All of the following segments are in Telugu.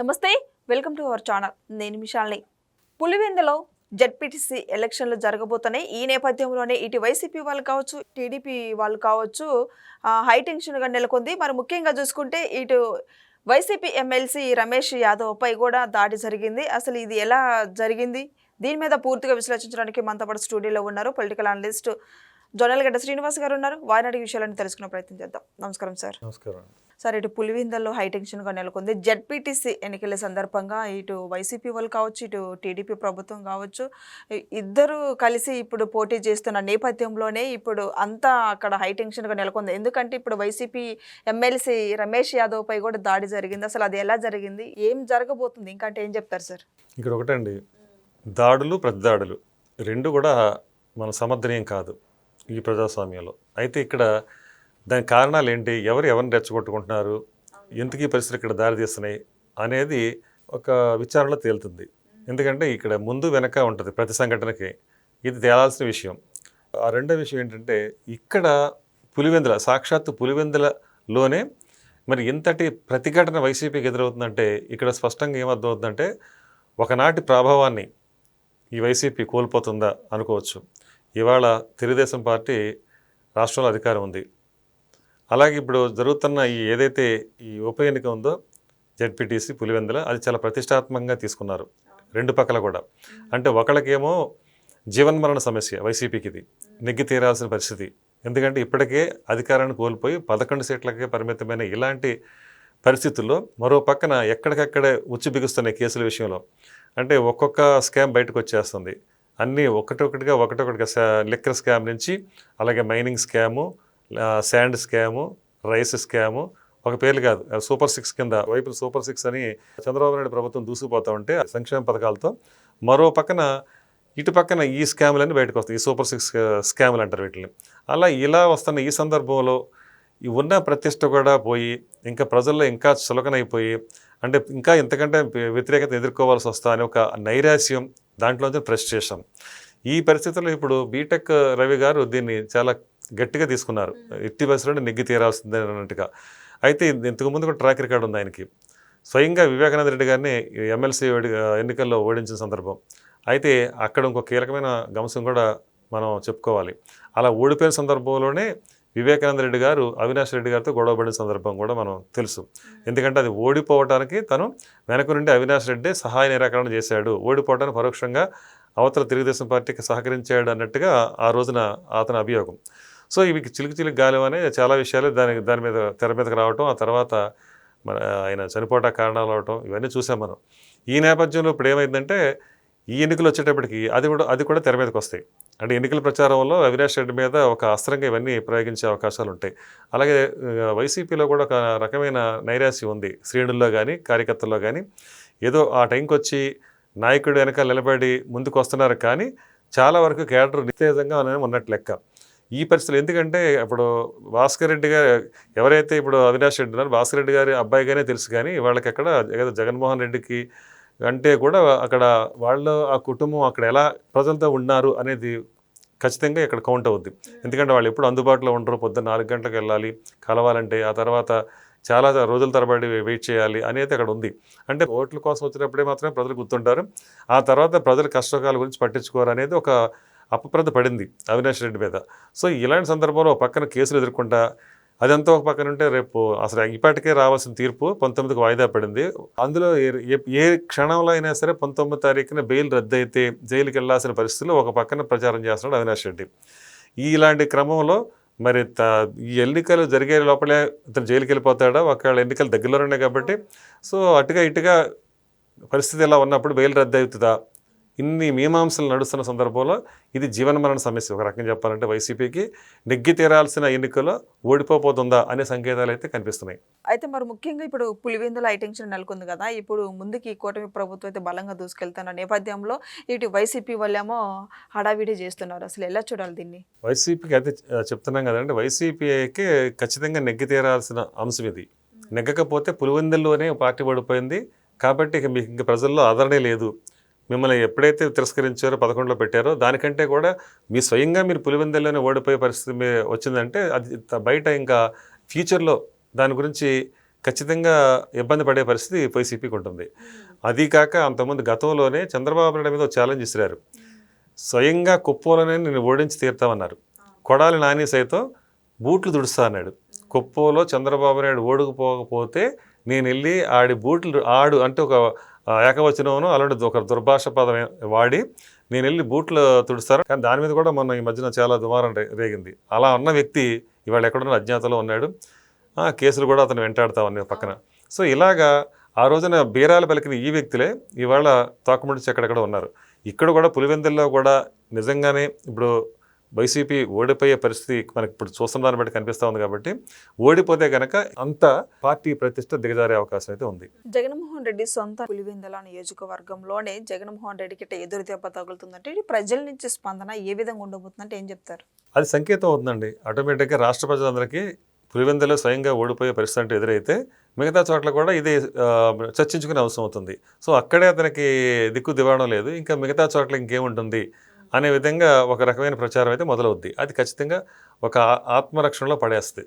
నమస్తే వెల్కమ్ టు అవర్ ఛానల్. నేను మిషాల్ని. పులివెందులో జడ్పీటీసీ ఎలక్షన్లు జరగబోతున్నాయి. ఈ నేపథ్యంలోనే ఇటు వైసీపీ వాళ్ళు కావచ్చు టీడీపీ వాళ్ళు కావచ్చు హై టెన్షన్గా నెలకొంది. మరి ముఖ్యంగా చూసుకుంటే ఇటు వైసీపీ ఎమ్మెల్సీ రమేష్ యాదవ్పై కూడా దాడి జరిగింది. అసలు ఇది ఎలా జరిగింది? దీని మీద పూర్తిగా విశ్లేషించడానికి మనతో పాటు స్టూడియోలో ఉన్నారు పొలిటికల్ అనలిస్ట్ జొన్నలగడ్డ శ్రీనివాస్ గారు ఉన్నారు. వారి నాటి విషయాలను తెలుసుకునే ప్రయత్నం చేద్దాం. నమస్కారం సార్. నమస్కారం. సార్ ఇటు పులివిందల్లో హైటెన్షన్గా నెలకొంది. జడ్పీటీసీ ఎన్నికల సందర్భంగా ఇటు వైసీపీ వాళ్ళు కావచ్చు ఇటు టీడీపీ ప్రభుత్వం కావచ్చు ఇద్దరు కలిసి ఇప్పుడు పోటీ చేస్తున్న నేపథ్యంలోనే ఇప్పుడు అంతా అక్కడ హైటెన్షన్గా నెలకొంది. ఎందుకంటే ఇప్పుడు వైసీపీ ఎమ్మెల్సీ రమేష్ యాదవ్ పై కూడా దాడి జరిగింది. అసలు అది ఎలా జరిగింది? ఏం జరగబోతుంది? ఇంకంటే అంటే ఏం చెప్తారు సార్? ఇక్కడ ఒకటండి. దాడులు ప్రతిదాడులు రెండు కూడా మన సమర్థనీయం కాదు ఈ ప్రజాస్వామ్యంలో. అయితే ఇక్కడ దాని కారణాలు ఏంటి ఎవరు ఎవరిని రెచ్చగొట్టుకుంటున్నారు? ఎందుకు ఈ పరిస్థితులు ఇక్కడ దారి తీస్తున్నాయి అనేది ఒక విచారణలో తేలుతుంది. ఎందుకంటే ఇక్కడ ముందు వెనక ఉంటుంది ప్రతి సంఘటనకి. ఇది తేలాల్సిన విషయం. ఆ రెండో విషయం ఏంటంటే ఇక్కడ పులివెందుల సాక్షాత్తు పులివెందులలోనే మరి ఇంతటి ప్రతిఘటన వైసీపీకి ఎదురవుతుందంటే ఇక్కడ స్పష్టంగా ఏమర్థమవుతుందంటే ఒకనాటి ప్రభావాన్ని ఈ వైసీపీ కోల్పోతుందా అనుకోవచ్చు. ఇవాళ తెలుగుదేశం పార్టీ రాష్ట్రంలో అధికారం ఉంది. అలాగే ఇప్పుడు జరుగుతున్న ఈ ఏదైతే ఈ ఉప ఎన్నిక ఉందో జెడ్పీటీసీ పులివెందుల అది చాలా ప్రతిష్టాత్మకంగా తీసుకున్నారు. రెండు పక్కల కూడా. అంటే ఒకళ్ళకేమో జీవన్మరణ సమస్య వైసీపీకి ఇది నెగ్గి తీరాల్సిన పరిస్థితి. ఎందుకంటే ఇప్పటికే అధికారాన్ని కోల్పోయి పదకొండు సీట్లకే పరిమితమైన ఇలాంటి పరిస్థితుల్లో మరో పక్కన ఎక్కడికక్కడే ఉచ్చి బిగుస్తున్నాయి కేసుల విషయంలో. అంటే ఒక్కొక్క స్కామ్ బయటకు వచ్చేస్తుంది. అన్నీ ఒకటొకటిగా ఒకటొకటిగా లిక్కర్ స్కామ్ నుంచి అలాగే mining scam sand scam rice scam ఒక పేర్లు కాదు. సూపర్ సిక్స్ కింద వైపు సూపర్ సిక్స్ అని చంద్రబాబు నాయుడు ప్రభుత్వం దూసుకుపోతా ఉంటే సంక్షేమ పథకాలతో మరో పక్కన ఇటు పక్కన ఈ స్కాములన్నీ బయటకు వస్తాయి. ఈ సూపర్ సిక్స్ స్కాములు అంటారు వీటిని. అలా ఇలా వస్తున్న ఈ సందర్భంలో ఈ ఉన్న ప్రతిష్ట కూడా పోయి ఇంకా ప్రజల్లో ఇంకా చులకనైపోయి అంటే ఇంకా ఇంతకంటే వ్యతిరేకత ఎదుర్కోవాల్సి వస్తా అని ఒక నైరాశ్యం దాంట్లోంచి ఫ్రస్ట్రేషన్ ఈ పరిస్థితుల్లో ఇప్పుడు బీటెక్ రవి గారు దీన్ని చాలా గట్టిగా తీసుకున్నారు. ఎట్టి పరిస్థితుల్లో నెగ్గి తీరాల్సిందే అన్నట్టుగా. అయితే ఇది ఇంతకు ముందు కూడా ట్రాక్ రికార్డ్ ఉంది ఆయనకి. స్వయంగా వివేకానంద రెడ్డి గారిని ఎమ్మెల్సీ ఎన్నికల్లో ఓడించిన సందర్భం. అయితే అక్కడ ఇంకో కీలకమైన అంశం కూడా మనం చెప్పుకోవాలి. అలా ఓడిపోయిన సందర్భంలోనే వివేకానంద రెడ్డి గారు అవినాష్ రెడ్డి గారితో గొడవపడిన సందర్భం కూడా మనం తెలుసు. ఎందుకంటే అది ఓడిపోవటానికి తను వెనక నుండి అవినాష్ రెడ్డి సహాయ నిరాకరణ చేశాడు. ఓడిపోవడానికి పరోక్షంగా అవతల తెలుగుదేశం పార్టీకి సహకరించాడు అన్నట్టుగా ఆ రోజున అతని అభియోగం. సో ఇవి చిలుకు చిలుకు గాలి అనే చాలా విషయాలు దాని దాని మీద తెర మీదకి రావటం ఆ తర్వాత మన ఆయన చనిపోవటం కారణాలు అవటం ఇవన్నీ చూసాం మనం. ఈ నేపథ్యంలో ఇప్పుడు ఏమైందంటే ఈ ఎన్నికలు వచ్చేటప్పటికి అది కూడా అది కూడా తెర మీదకి వస్తాయి. అంటే ఎన్నికల ప్రచారంలో అవినాష్ రెడ్డి మీద ఒక అస్త్రంగా ఇవన్నీ ప్రయోగించే అవకాశాలు ఉంటాయి. అలాగే వైసీపీలో కూడా ఒక రకమైన నైరాశ్యం ఉంది. శ్రేణుల్లో కానీ కార్యకర్తల్లో కానీ ఏదో ఆ టైంకి వచ్చి నాయకుడు వెనకాల నిలబడి ముందుకు వస్తున్నారు కానీ చాలా వరకు కేడర్ నిస్తేజంగా ఉన్నట్టు లెక్క. ఈ పరిస్థితులు ఎందుకంటే ఇప్పుడు భాస్కర్ రెడ్డి గారు ఎవరైతే ఇప్పుడు అవినాష్ రెడ్డి ఉన్నారు భాస్కర్ రెడ్డి గారి అబ్బాయిగానే తెలుసు కానీ వాళ్ళకి అక్కడ ఏదో జగన్మోహన్ రెడ్డికి అంటే కూడా అక్కడ వాళ్ళ ఆ కుటుంబం అక్కడ ఎలా ప్రజలతో ఉన్నారు అనేది ఖచ్చితంగా ఇక్కడ కౌంట్ అవుద్ది. ఎందుకంటే వాళ్ళు ఎప్పుడు అందుబాటులో ఉండరు పొద్దున్న నాలుగు గంటలకు వెళ్ళాలి కలవాలంటే ఆ తర్వాత చాలా రోజుల తరబడి వెయిట్ చేయాలి అనేది అక్కడ ఉంది. అంటే ఓట్ల కోసం వచ్చినప్పుడే మాత్రమే ప్రజలు గుర్తుంటారు. ఆ తర్వాత ప్రజల కష్టకాల గురించి పట్టించుకోరు అనేది ఒక అపప్రద పడింది అవినాష్ రెడ్డి మీద. సో ఇలాంటి సందర్భంలో ఒక పక్కన కేసులు ఎదుర్కొంటా అదంతా ఒక పక్కన ఉంటే రేపు అసలు ఇప్పటికే రావాల్సిన తీర్పు పంతొమ్మిదికి వాయిదా పడింది. అందులో ఏ- ఏ- క్షణంలో అయినా సరే పంతొమ్మిది తారీఖున బెయిల్ రద్దు అయితే జైలుకి వెళ్ళాల్సిన పరిస్థితుల్లో ఒక పక్కన ప్రచారం చేస్తున్నాడు అవినాష్ రెడ్డి. ఈ ఇలాంటి క్రమంలో మరి త- ఈ ఎన్నికలు జరిగే లోపలే ఇతను జైలుకి వెళ్ళిపోతాడా? ఒకవేళ ఎన్నికలు దగ్గరలో ఉన్నాయి కాబట్టి. సో అటుగా ఇటుగా పరిస్థితి ఎలా ఉన్నప్పుడు బెయిల్ రద్దు అవుతుందా ఇన్ని మీమాంసలు నడుస్తున్న సందర్భంలో ఇది జీవనమరణ సమస్య. ఒక రకంగా చెప్పాలంటే వైసీపీకి నెగ్గి తీరాల్సిన ఎన్నికల్లో ఓడిపోతుందా అనే సంకేతాలు అయితే కనిపిస్తున్నాయి. అయితే మరి ముఖ్యంగా ఇప్పుడు పులివెందుల హై టెన్షన్ నెలకొంది కదా. ఇప్పుడు ముందుకి ఈ కూటమి ప్రభుత్వం అయితే బలంగా దూసుకెళ్తున్న నేపథ్యంలో ఇటు వైసీపీ వాళ్ళేమో హడావిడి చేస్తున్నారు. అసలు ఎలా చూడాలి దీన్ని? వైసీపీకి అయితే చెప్తున్నాం కదండి. వైసీపీకి ఖచ్చితంగా నెగ్గి తీరాల్సిన అంశం ఇది. నెగ్గకపోతే పులివెందుల్లోనే పార్టీ పడిపోయింది కాబట్టి ఇక మీకు ఇంక ప్రజల్లో ఆదరణే లేదు. మిమ్మల్ని ఎప్పుడైతే తిరస్కరించారో పదకొండులో పెట్టారో దానికంటే కూడా మీ స్వయంగా మీరు పులివెందుల్లోనే ఓడిపోయే పరిస్థితి వచ్చిందంటే అది బయట ఇంకా ఫ్యూచర్లో దాని గురించి ఖచ్చితంగా ఇబ్బంది పడే పరిస్థితి వైసీపీకి ఉంటుంది. అది కాక అంతకుముందు గతంలోనే చంద్రబాబు నాయుడు మీద ఛాలెంజ్ ఇస్తున్నారు స్వయంగా కుప్పంలోనే నేను ఓడించి తీరుతామన్నారు. కొడాలి నాని సైతం బూట్లు తుడుస్తా అన్నాడు. కుప్పంలో చంద్రబాబు నాయుడు ఓడుకుపోకపోతే నేను వెళ్ళి ఆడి బూట్లు ఆడు అంటే ఒక ఏకవచనమును అలాంటి ఒక దుర్భాష పదం వాడి నేను వెళ్ళి బూట్లు తుడుస్తారు కానీ దాని మీద కూడా మొన్న ఈ మధ్యన చాలా దుమారం రేగింది. అలా ఉన్న వ్యక్తి ఇవాళ ఎక్కడున్న అజ్ఞాతలో ఉన్నాడు. కేసులు కూడా అతను వెంటాడుతా ఉన్నాయి పక్కన. సో ఇలాగా ఆ రోజున బీరాలు పలికిన ఈ వ్యక్తులే ఇవాళ తోకముడిచి ఎక్కడెక్కడ ఉన్నారు. ఇక్కడ కూడా పులివెందుల్లో కూడా నిజంగానే ఇప్పుడు వైసీపీ ఓడిపోయే పరిస్థితి మనకి ఇప్పుడు చూస్తున్న దాన్ని బట్టి కనిపిస్తూ ఉంది కాబట్టి ఓడిపోతే కనుక అంత పార్టీ ప్రతిష్ట దిగజారే అవకాశం అయితే ఉంది. జగన్మోహన్ రెడ్డి సొంత పులివెందుల నియోజకవర్గంలోనే జగన్మోహన్ రెడ్డికి ఎదురు దెబ్బ తగులుతుందంటే ప్రజల నుంచి స్పందన ఏ విధంగా ఉండబోతుందంటే ఏం చెప్తారు? అది సంకేతం అవుతుందండి. ఆటోమేటిక్గా రాష్ట్ర ప్రజలందరికీ పులివెందులో స్వయంగా ఓడిపోయే పరిస్థితి అంటే ఎదురైతే మిగతా చోట్ల కూడా ఇది చర్చించుకునే అవసరం అవుతుంది. సో అక్కడే అతనికి దిక్కు దివాణం లేదు. ఇంకా మిగతా చోట్ల ఇంకేముంటుంది? అనే విధంగా ఒక రకమైన ప్రచారం అయితే మొదలవుద్ది. అది ఖచ్చితంగా ఒక ఆత్మరక్షణలో పడేస్తుంది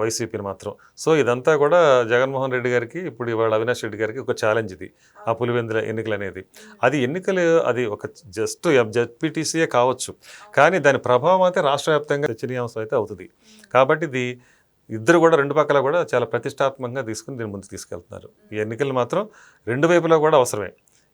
వైసీపీని మాత్రం. సో ఇదంతా కూడా జగన్మోహన్ రెడ్డి గారికి ఇప్పుడు ఇవాళ అవినాష్ రెడ్డి గారికి ఒక ఛాలెంజ్ ఇది ఆ పులివెందుల ఎన్నికలు అనేది అది ఎన్నికలు అది ఒక జస్ట్ జడ్పీటీసీయే కావచ్చు. కానీ దాని ప్రభావం అయితే రాష్ట్ర వ్యాప్తంగా చర్చనీయాంశం అయితే అవుతుంది. కాబట్టి ఇది ఇద్దరు కూడా రెండు పక్కల కూడా చాలా ప్రతిష్టాత్మకంగా తీసుకుని దీన్ని ముందుకు తీసుకెళ్తున్నారు. ఈ ఎన్నికలు మాత్రం రెండు వైపులా కూడా అవసరమే.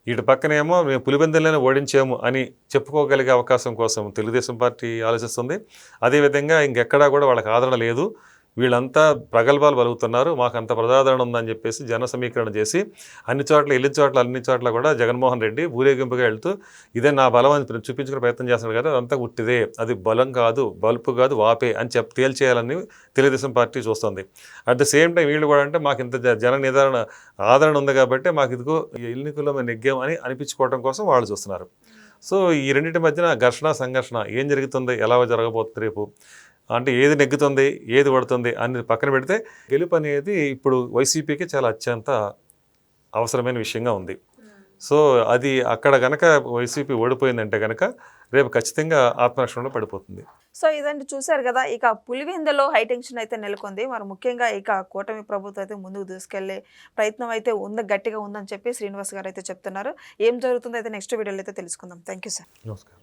ఇటు పక్కనేమో మేము పులిబెందులనే ఓడించాము అని చెప్పుకోగలిగే అవకాశం కోసం తెలుగుదేశం పార్టీ ఆలోచిస్తుంది. అదేవిధంగా ఇంకెక్కడా కూడా వాళ్ళకి ఆదరణ లేదు. వీళ్ళంతా ప్రగల్భాలు పలుకుతున్నారు మాకు అంత ప్రజాదరణ ఉందని చెప్పేసి జన సమీకరణ చేసి అన్ని చోట్ల వెళ్ళిన చోట్ల అన్ని చోట్ల కూడా జగన్మోహన్ రెడ్డి ఊరేగింపుగా వెళ్తూ ఇదే నా బలం అని చూపించుకునే ప్రయత్నం చేస్తున్నాడు కదా అదంతా ఉట్టిదే అది బలం కాదు బల్పు కాదు వాపే అని చెప్పి తేల్చేయాలని తెలుగుదేశం పార్టీ చూస్తుంది. అట్ ద సేమ్ టైం వీళ్ళు కూడా అంటే మాకు ఇంత జ- జన నిధారణ ఆదరణ ఉంది కాబట్టి మాకు ఇదిగో ఎన్నికల్లో మేము నెగ్గాం అని అనిపించుకోవడం కోసం వాళ్ళు చూస్తున్నారు. సో ఈ రెండింటి మధ్యన ఘర్షణ సంఘర్షణ ఏం జరుగుతుంది ఎలా జరగబోతుంది రేపు? అంటే ఏది నెగ్గుతుంది ఏది పడుతుంది అని పక్కన పెడితే గెలుపు అనేది ఇప్పుడు వైసీపీకి చాలా అత్యంత అవసరమైన విషయంగా ఉంది. సో అది అక్కడ గనక వైసీపీ ఓడిపోయిందంటే గనక రేపు ఖచ్చితంగా ఆత్మరక్షణలో పడిపోతుంది. సో ఇదండి చూశారు కదా ఇక పులివెందులో హైటెన్షన్ అయితే నెలకొంది. మరి ముఖ్యంగా ఇక కూటమి ప్రభుత్వం అయితే ముందుకు తీసుకెళ్ళే ప్రయత్నం అయితే ఉంది గట్టిగా ఉందని చెప్పి శ్రీనివాస్ గారు అయితే చెప్తున్నారు. ఏం జరుగుతుందో అయితే నెక్స్ట్ వీడియోలో అయితే తెలుసుకుందాం. థ్యాంక్ యూ సార్ నమస్కారం.